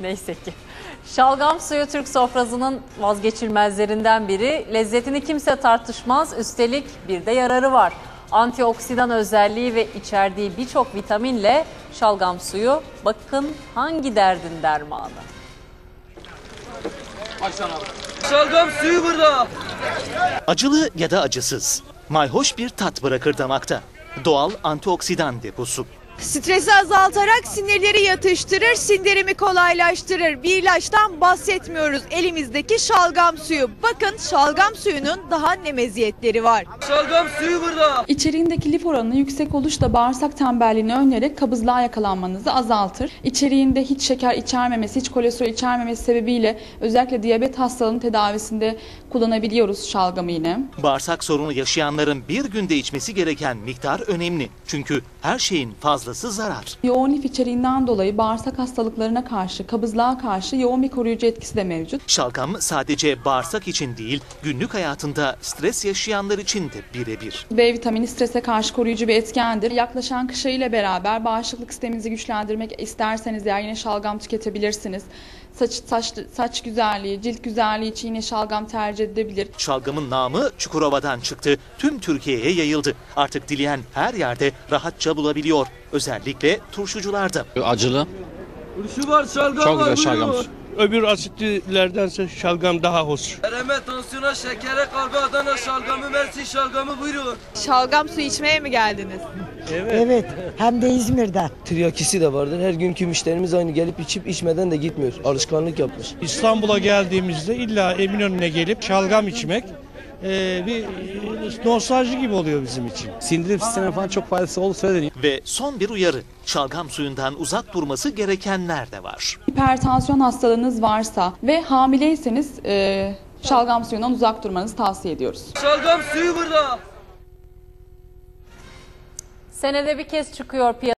Neyse ki. Şalgam suyu Türk sofrasının vazgeçilmezlerinden biri. Lezzetini kimse tartışmaz. Üstelik bir de yararı var. Antioksidan özelliği ve içerdiği birçok vitaminle şalgam suyu bakın hangi derdin dermanı. Şalgam suyu burada. Acılı ya da acısız. Mayhoş bir tat bırakır damakta. Doğal antioksidan deposu. Stresi azaltarak sinirleri yatıştırır, sindirimi kolaylaştırır. Bir ilaçtan bahsetmiyoruz. Elimizdeki şalgam suyu. Bakın şalgam suyunun daha ne meziyetleri var. Şalgam suyu burada. İçeriğindeki lif oranı yüksek oluş da bağırsak tembelliğini önlerek kabızlığa yakalanmanızı azaltır. İçeriğinde hiç şeker içermemesi, hiç kolesterol içermemesi sebebiyle özellikle diyabet hastalığının tedavisinde kullanabiliyoruz şalgamı yine. Bağırsak sorunu yaşayanların bir günde içmesi gereken miktar önemli. Çünkü her şeyin fazlası zarar. Yoğun lif içeriğinden dolayı bağırsak hastalıklarına karşı, kabızlığa karşı yoğun bir koruyucu etkisi de mevcut. Şalgam sadece bağırsak için değil, günlük hayatında stres yaşayanlar için de birebir. B vitamini strese karşı koruyucu bir etkendir. Yaklaşan kışa ile beraber bağışıklık sisteminizi güçlendirmek isterseniz eğer yine şalgam tüketebilirsiniz. Saç, saç, saç güzelliği, cilt güzelliği için yine şalgam tercih edilebilir. Şalgamın namı Çukurova'dan çıktı. Tüm Türkiye'ye yayıldı. Artık dileyen her yerde rahatça bulabiliyor. Özellikle turşucularda. Acılı. Şu var şalgam Çok var. güzel şalgam. buyurun. Öbür asitlilerdense şalgam daha hoş. Vereme, tansiyona, şekere, kalbe, Adana şalgamı, Mersin şalgamı buyurun. Şalgam suyu içmeye mi geldiniz? Evet, hem de İzmir'den. Tiryakisi de vardır. Her günkü müşterimiz aynı gelip içip içmeden de gitmiyor. Alışkanlık yapmış. İstanbul'a geldiğimizde illa Eminönü'ne gelip şalgam içmek e, bir nostalji gibi oluyor bizim için. Sindirim sistemine falan çok faydası olduğu söyleniyor. Ve son bir uyarı. Şalgam suyundan uzak durması gerekenler de var. Hipertansiyon hastalığınız varsa ve hamileyseniz e, şalgam suyundan uzak durmanızı tavsiye ediyoruz. Şalgam suyu burada. Senede bir kez çıkıyor piyasaya.